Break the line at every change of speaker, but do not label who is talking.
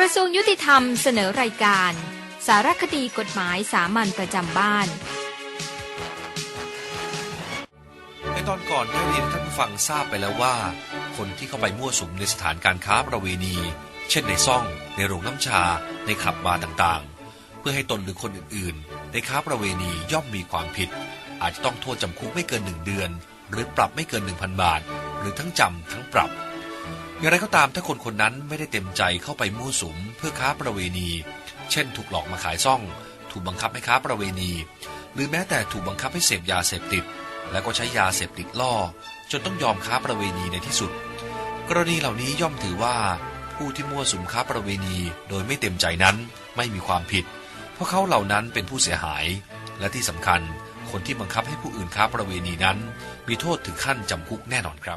กระทรวงยุติธรรมเสนอรายการ สารคดีกฎหมายสามัญประจำบ้าน
ในตอนก่อนได้เรียนท่านผู้ฟังทราบไปแล้วว่า คนที่เข้าไปมั่วสุมในสถานการค้าประเวณี เช่นในซ่อง ในโรงน้ำชา ในคลับบาร์ต่างๆ เพื่อให้ตนหรือคนอื่นๆ ในค้าประเวณีย่อมมีความผิด อาจจะต้องโทษจำคุกไม่เกินหนึ่งเดือน หรือปรับไม่เกิน 1,000 บาท หรือทั้งจำทั้งปรับ อย่างไรก็ตามถ้าคนคนนั้นไม่ได้เต็มใจเข้าไปมั่วสุมเพื่อค้าประเวณี เช่น ถูกหลอกมาขายซ่อง ถูกบังคับให้ค้าประเวณี หรือแม้แต่ถูกบังคับให้เสพยาเสพติด แล้วก็ใช้ยาเสพติดล่อ จนต้องยอมค้าประเวณีในที่สุด กรณีเหล่านี้ย่อมถือว่า ผู้ที่มั่วสุมค้าประเวณีโดยไม่เต็มใจนั้นไม่มีความผิด เพราะเขาเหล่านั้นเป็นผู้เสียหาย และที่สำคัญคนที่บังคับให้ผู้อื่นค้าประเวณีนั้น มีโทษถึงขั้นจำคุกแน่นอนครับ